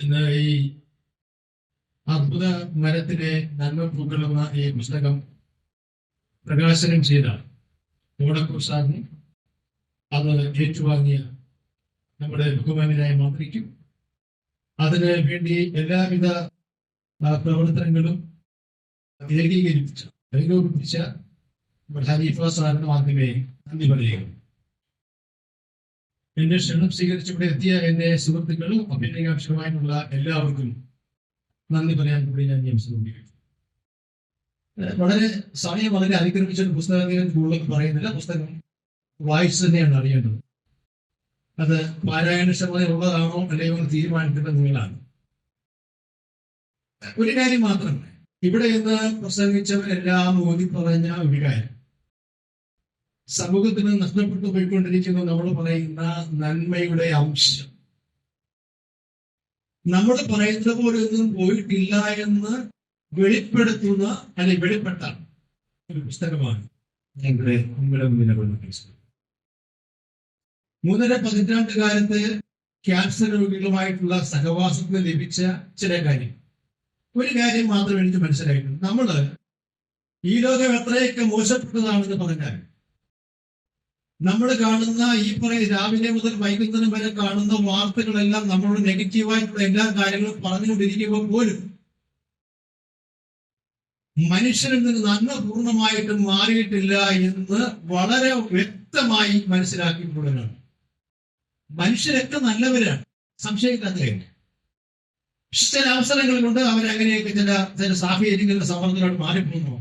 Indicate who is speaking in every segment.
Speaker 1: പ്രകാശനം
Speaker 2: ഈ അത്ഭുത മരത്തിലെ നന്മ പൂക്കളുന്ന ഈ പുസ്തകം പ്രകാശനം ചെയ്ത ഓടക്കൂർ അത് ഏറ്റുവാങ്ങിയ നമ്മുടെ ബഹുമാനായ മന്ത്രിക്കും അതിന് വേണ്ടി എല്ലാവിധ പ്രവർത്തനങ്ങളും ഏകീകരിപ്പിച്ചു ഏകോപിപ്പിച്ച ഹനീഫ സാറിന് മാത്രമേ നന്ദി പറയുകയുള്ളൂ. എന്റെ ക്ഷണം സ്വീകരിച്ച് ഇവിടെ എത്തിയ എന്റെ സുഹൃത്തുക്കളും അഭ്യർത്ഥനാക്ഷരമായിട്ടുള്ള എല്ലാവർക്കും നന്ദി പറയാൻ കൂടി ഞാൻ ഏഹ് വളരെ സമയം വളരെ അതിക്രമിച്ച ഒരു പുസ്തകം കൂടുതൽ പറയുന്നില്ല. പുസ്തകം വായിച്ചു തന്നെയാണ് അറിയേണ്ടത്. അത് പാരായണക്ഷമത ഉള്ളതാണോ അല്ലെങ്കിൽ എന്ന് തീരുമാനിക്കേണ്ടത് നിങ്ങളാണ്. ഒരു കാര്യം മാത്രം. ഇവിടെ ഇന്ന് പ്രസംഗിച്ചവരെല്ലാം ഊന്നി പറഞ്ഞ ഒരു കാര്യം. സമൂഹത്തിന് നഷ്ടപ്പെട്ടു പോയിക്കൊണ്ടിരിക്കുന്ന നമ്മൾ പറയുന്ന നന്മയുടെ അംശം. നമ്മൾ പറയുന്നത് പോലെ ഒന്നും പോയിട്ടില്ല എന്ന് വെളിപ്പെടുത്തുന്ന അല്ലെങ്കിൽ വെളിപ്പെട്ട ഒരു പുസ്തകമാണ് മൂന്നര പതിറ്റാണ്ട് കാലത്ത് ക്യാൻസർ രോഗികളുമായിട്ടുള്ള സഹവാസത്തിന് ലഭിച്ച ചില കാര്യം ഒരു കാര്യം മാത്രം എനിക്ക് മനസ്സിലായിട്ടുണ്ട് നമ്മൾ ഈ ലോകം എത്രയൊക്കെ മോശപ്പെട്ടതാണെന്ന് പറഞ്ഞാൽ നമ്മൾ കാണുന്ന ഈ പറയുന്ന രാവിലെ മുതൽ വൈകുന്നേരം വരെ കാണുന്ന വാർത്തകളെല്ലാം നമ്മളോട് നെഗറ്റീവായിട്ടുള്ള എല്ലാ കാര്യങ്ങളും പറഞ്ഞുകൊണ്ടിരിക്കുമ്പോൾ പോലും മനുഷ്യനിൽ നിന്ന് നന്മ പൂർണമായിട്ടും മാറിയിട്ടില്ല എന്ന് വളരെ വ്യക്തമായി മനസ്സിലാക്കിയിട്ടുള്ളവരാണ്. മനുഷ്യരൊക്കെ നല്ലവരാണ്. സംശയിക്കാത്തവരുണ്ട് ചില അവസരങ്ങൾ കൊണ്ട് അവരങ്ങനെയൊക്കെ ചില ചില സാഹചര്യങ്ങളുടെ സമ്മർദ്ദങ്ങളോട് മാറിപ്പോകുന്നു.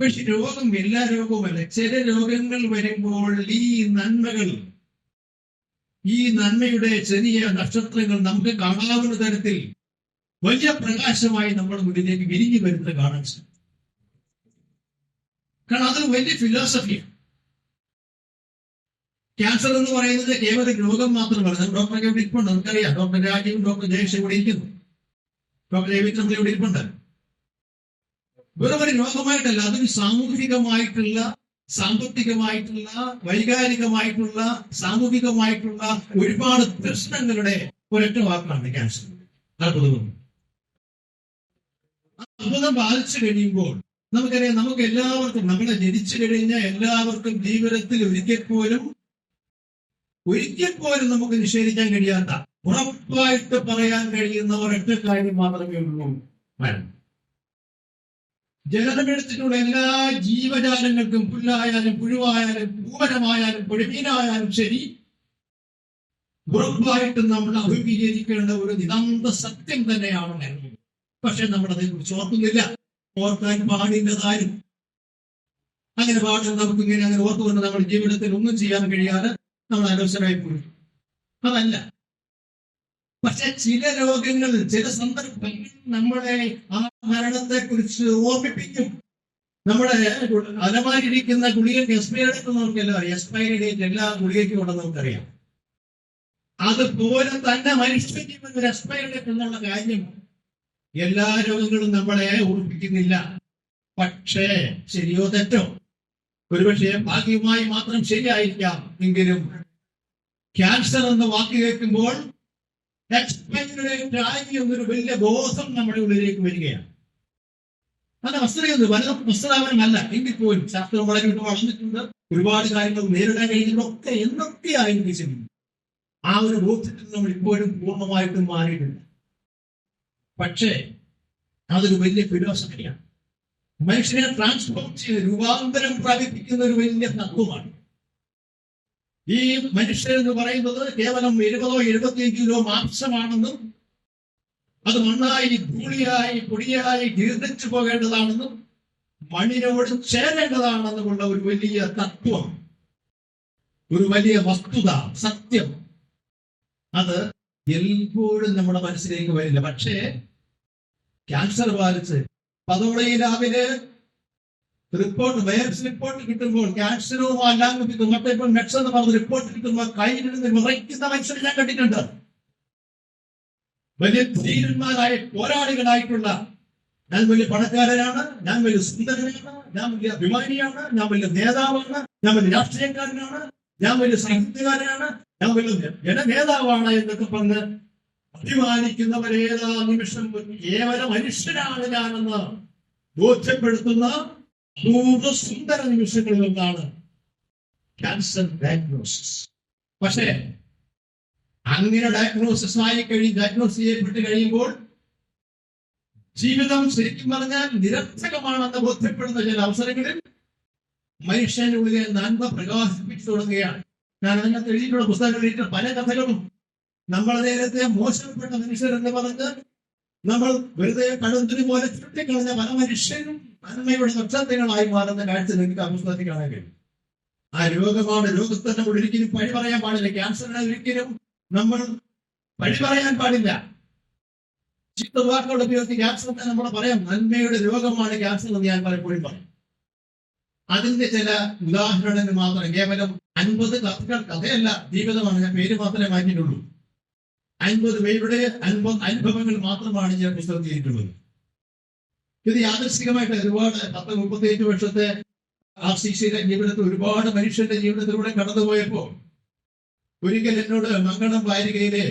Speaker 2: പക്ഷെ രോഗം എല്ലാ രോഗവുമല്ല ചില രോഗങ്ങൾ വരുമ്പോൾ ഈ നന്മകൾ ഈ നന്മയുടെ ചെറിയ നക്ഷത്രങ്ങൾ നമുക്ക് കാണാവുന്ന തരത്തിൽ വലിയ പ്രകാശമായി നമ്മുടെ മുന്നിലേക്ക് വിരിഞ്ഞു വരുന്നത് കാണാൻ സാധിക്കും. കാരണം അതൊരു വലിയ ഫിലോസഫിയാണ് ക്യാൻസർ എന്ന് പറയുന്നത് കേവല രോഗം മാത്രമാണ്. ഡോക്ടർ ഇവിടെ ഇരിപ്പുണ്ട്? നമുക്കറിയാം. ഡോക്ടർ രാജീവും ഡോക്ടർ ജയേഷ് ഇവിടെ ഇരിക്കുന്നു. ഡോക്ടർ രവിചന്ദ്രൻ ഇവിടെ ഇരിപ്പുണ്ട്? വെറും രോഗമായിട്ടല്ല അതൊരു സാമൂഹികമായിട്ടുള്ള സാമ്പത്തികമായിട്ടുള്ള വൈകാരികമായിട്ടുള്ള സാമൂഹികമായിട്ടുള്ള ഒരുപാട് പ്രശ്നങ്ങളുടെ ഒരൊറ്റ വാക്കാണ് ക്യാൻസർ അത്ഭുതം ബാധിച്ചു കഴിയുമ്പോൾ നമുക്കറിയാം നമുക്ക് എല്ലാവർക്കും നമ്മളെ ജനിച്ചു കഴിഞ്ഞ എല്ലാവർക്കും ജീവിതത്തിൽ ഒരിക്കൽ പോലും ഒരിക്കൽ പോലും നമുക്ക് നിഷേധിക്കാൻ കഴിയാത്ത ഉറപ്പായിട്ട് പറയാൻ കഴിയുന്ന ഒരൊറ്റ കാര്യം മാത്രമേ ഉള്ളൂ മരണം. ജലമെടുത്തിട്ടുള്ള എല്ലാ ജീവജാലങ്ങൾക്കും പുല്ലായാലും പുഴുവായാലും പൂവനമായാലും പുഴമീനായാലും ശരി ഉറപ്പായിട്ട് നമ്മൾ അഭിമുഖീകരിക്കേണ്ട ഒരു നിതാന്ത സത്യം തന്നെയാണ് മരണം. പക്ഷെ നമ്മൾ കുറിച്ച് ഓർക്കുന്നില്ല. ഓർക്കാൻ പാടില്ലതാരും. അങ്ങനെ പാടുന്ന നമുക്ക് ഇങ്ങനെ അങ്ങനെ ഓർത്തുകൊണ്ട് നമ്മുടെ ജീവിതത്തിൽ ഒന്നും ചെയ്യാൻ കഴിയാതെ നമ്മൾ അലോചനായി പോയി. അതല്ല. പക്ഷെ ചില രോഗങ്ങൾ ചില സന്ദർഭങ്ങൾ നമ്മളെ ആ മരണത്തെ കുറിച്ച് ഓർമ്മിപ്പിക്കും. നമ്മുടെ അലമാരിയിരിക്കുന്ന ഗുളിക എക്സ്പയറി നോക്കിയല്ലോ എക്സ്പയറി ഡേറ്റ് എല്ലാ ഗുളികയ്ക്കും ഉണ്ടെന്ന് നമുക്കറിയാം. അതുപോലെ തന്നെ മനുഷ്യന്റെ ഒരു എക്സ്പയറി ഡേറ്റ് എന്നുള്ള കാര്യം എല്ലാ രോഗങ്ങളും നമ്മളെ ഓർമ്മിപ്പിക്കുന്നില്ല. പക്ഷേ ശരിയോ തെറ്റോ? ഒരുപക്ഷെ ഭാഗ്യമായി മാത്രം ശരിയായിരിക്കാം. എങ്കിലും ക്യാൻസർ എന്ന വാക്ക് കേൾക്കുമ്പോൾ എന്നൊരു വലിയ ബോധം നമ്മുടെ ഉള്ളിലേക്ക് വരികയാണ്. അത് വസ്ത്രയൊന്നും വലുത വസ്ത്രാപനമല്ല എങ്കിൽ പോലും ശാസ്ത്രം വളരെ വളർന്നിട്ടുണ്ട് ഒരുപാട് കാര്യങ്ങൾ നേരിടാൻ കഴിയുന്നതൊക്കെ എന്തൊക്കെയായിരുന്നു ചെയ്യുന്നത് ആ ഒരു ബോധത്തിൽ നമ്മൾ ഇപ്പോഴും പൂർണമായിട്ടും മാറിയിട്ടില്ല. പക്ഷേ അതൊരു വലിയ ഫിലോസഫിയാണ് മനുഷ്യനെ ട്രാൻസ്ഫോം ചെയ്ത് രൂപാന്തരം പ്രാപിപ്പിക്കുന്ന ഒരു വലിയ തത്വമാണ്. ഈ മനുഷ്യൻ എന്ന് പറയുന്നത് കേവലം എഴുപതോ എഴുപത്തിയഞ്ച് കിലോ മാംസമാണെന്നും അത് മണ്ണായി ധൂളിയായി പൊടിയായി ജീർണിച്ചു പോകേണ്ടതാണെന്നും മണ്ണിനോട് ചേരേണ്ടതാണെന്നുമുള്ള ഒരു വലിയ തത്വം. ഒരു വലിയ വസ്തുത സത്യം. അത് എപ്പോഴും നമ്മുടെ മനസ്സിലേക്ക് വരില്ല. പക്ഷേ ക്യാൻസർ ബാധിച്ച് പതോളയിൽ രാവിലെ റിപ്പോർട്ട് വൈറസ് റിപ്പോർട്ട് കിട്ടുമ്പോൾ ക്യാൻസറോ അല്ലാതെ ഇപ്പോൾ മെക്സ് എന്ന് പറഞ്ഞ റിപ്പോർട്ട് കിട്ടുമ്പോൾ കയ്യിലിരുന്ന് വിറയ്ക്കുന്ന മനുഷ്യരെ ഞാൻ കണ്ടിട്ടുണ്ട്. വലിയ ധീരന്മാരായ പോരാളികളായിട്ടുള്ള ഞാൻ വലിയ പണക്കാരനാണ് ഞാൻ വലിയ സുന്ദരനാണ് ഞാൻ വലിയ അഭിമാനിയാണ് ഞാൻ വലിയ നേതാവാണ് ഞാൻ വലിയ രാഷ്ട്രീയക്കാരനാണ് ഞാൻ വലിയ സാഹിത്യകാരനാണ് ഞാൻ വലിയ ജനനേതാവാണ് എന്നൊക്കെ പറഞ്ഞ് അഭിമാനിക്കുന്നവരേതാ നിമിഷം കേവല മനുഷ്യനാണ് ഞാനെന്ന് ബോധ്യപ്പെടുത്തുന്ന അപൂർവ സുന്ദര നിമിഷങ്ങളിൽ ഒന്നാണ് ക്യാൻസർ ഡയഗ്നോസിസ് പക്ഷേ അങ്ങനെ ഡയഗ്നോസിസ് ആയി കഴി ഡയഗ്നോസ് ചെയ്യപ്പെട്ട് കഴിയുമ്പോൾ ജീവിതം ശരിക്കും പറഞ്ഞാൽ നിരർത്ഥകമാണെന്ന് ബോധ്യപ്പെടുന്ന ചില അവസരങ്ങളിൽ മനുഷ്യനുള്ളിലെ നന്മ പ്രകാശിപ്പിച്ചു തുടങ്ങുകയാണ്. ഞാൻ അതിനകത്ത് എഴുതിയിട്ടുള്ള എഴുതിയിട്ടുള്ള പല കഥകളും നമ്മൾ നേരത്തെ മോശപ്പെട്ട മനുഷ്യരെന്ന് പറഞ്ഞ് നമ്മൾ വെറുതെ കടുന്തിരി പോലെ ചുട്ടിക്കളഞ്ഞ പല മനുഷ്യരും നന്മയുടെ നക്ഷത്രങ്ങളായി മാറുന്ന കാഴ്ച നിങ്ങൾക്ക് ആ പുസ്തകത്തിൽ കാണാൻ കഴിയും. ആ രോഗമാണ് രോഗത്തെ നമ്മൾ ഒരിക്കലും പഴി പറയാൻ പാടില്ല. ക്യാൻസറിനെ ഒരിക്കലും നമ്മൾ പഴി പറയാൻ പാടില്ല. ചിത്തവാക്കുകൾ ഉപയോഗിച്ച് ക്യാൻസറിനെ നമ്മൾ പറയാം. നന്മയുടെ രോഗമാണ് ക്യാൻസർ എന്ന് ഞാൻ പലപ്പോഴും പറയും. അതിന്റെ ചില ഉദാഹരണങ്ങൾ മാത്രം. കേവലം അൻപത് കഥകൾ കഥയല്ല ജീവിതമാണ്. ഞാൻ പേര് മാത്രമേ മാറ്റിയിട്ടുള്ളൂ. അൻപത് പേരുടെ അൻപത് അനുഭവങ്ങൾ മാത്രമാണ് ഞാൻ പുസ്തകം ചെയ്തിട്ടുള്ളത് ഇത് യാദൃശികമായിട്ട് ഒരുപാട് പത്ത് മുപ്പത്തിയഞ്ച് വർഷത്തെ ആർ സി സിയുടെ ജീവിതത്തിൽ ഒരുപാട് മനുഷ്യന്റെ ജീവിതത്തിലൂടെ കടന്നുപോയപ്പോ ഒരിക്കൽ എന്നോട് മംഗളം വാരികയിലെ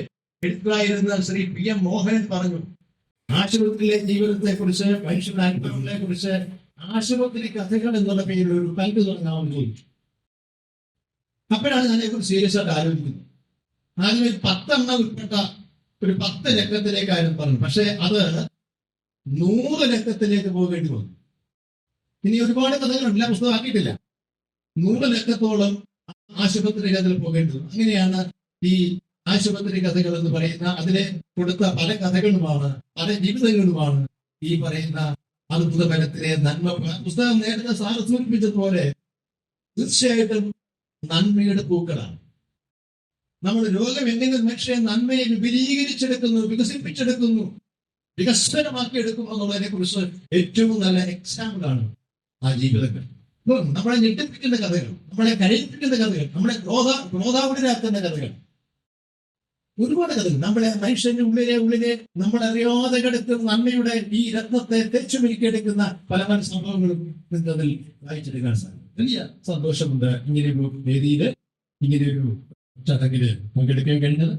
Speaker 2: എഴുത്തായിരുന്ന ശ്രീ പി എം മോഹനൻ പറഞ്ഞു ആശുപത്രിയിലെ ജീവിതത്തെ കുറിച്ച് മനുഷ്യരുടെ അനുഭവങ്ങളെ കുറിച്ച് ആശുപത്രി കഥകൾ എന്നുള്ള പേരിൽ ഒരു കൽപ്പ് തുടങ്ങാമെന്ന് ചോദിച്ചു. അപ്പോഴാണ് ഞാൻ സീരിയസ് ആയിട്ട് ആലോചിക്കുന്നത്. ഒരു പത്തെണ്ണം ഉൾപ്പെട്ട ഒരു പത്ത് രക്തത്തിലേക്കായിരുന്നു പറഞ്ഞു പക്ഷെ അത് നൂറ് രക്തത്തിലേക്ക് പോകേണ്ടി വന്നു. ഇനി ഒരുപാട് കഥകളുണ്ട് എല്ലാ പുസ്തകമാക്കിയിട്ടില്ല നൂറ് രക്തത്തോളം ആശുപത്രി കഥകൾ പോകേണ്ടി വന്നു. അങ്ങനെയാണ് ഈ ആശുപത്രി കഥകൾ എന്ന് പറയുന്ന അതിലെ കൊടുത്ത പല കഥകളുമാണ് പല ജീവിതങ്ങളുമാണ് ഈ പറയുന്ന അത്ഭുത ഫലത്തിലെ നന്മ. പുസ്തകം നേരത്തെ സാറ് സൂചിപ്പിച്ചതുപോലെ തീർച്ചയായിട്ടും നന്മയുടെ പൂക്കളാണ്. നമ്മൾ രോഗം എങ്ങനെ മനുഷ്യനെ നന്മയെ വിപുലീകരിച്ചെടുക്കുന്നു വികസിപ്പിച്ചെടുക്കുന്നു വികസനമാക്കി എടുക്കും എന്നുള്ളതിനെ കുറിച്ച് ഏറ്റവും നല്ല എക്സാമ്പിൾ ആണ് ആ ജീവിതങ്ങൾ നമ്മളെ ഞെട്ടിപ്പിക്കുന്ന കഥകൾ നമ്മളെ കരയിപ്പിക്കുന്ന കഥകൾ നമ്മളെ ക്രോധ ക്രോധാവിടരാക്കുന്ന കഥകൾ. ഒരുപാട് കഥകൾ. നമ്മളെ മനുഷ്യന്റെ ഉള്ളിലെ ഉള്ളിലെ നമ്മളറിയാതെ കിടക്കുന്ന നന്മയുടെ ഈ രത്നത്തെ തെച്ചുമിരിക്കെടുക്കുന്ന പല പല സംഭവങ്ങളും നിങ്ങൾക്ക് അതിൽ വായിച്ചെടുക്കാൻ സാധിക്കും. വലിയ സന്തോഷമുണ്ട്. ഇങ്ങനെയൊരു വേദിയിൽ ഇങ്ങനെയൊരു ചടങ്ങില് പങ്കെടുക്കാൻ കഴിഞ്ഞത്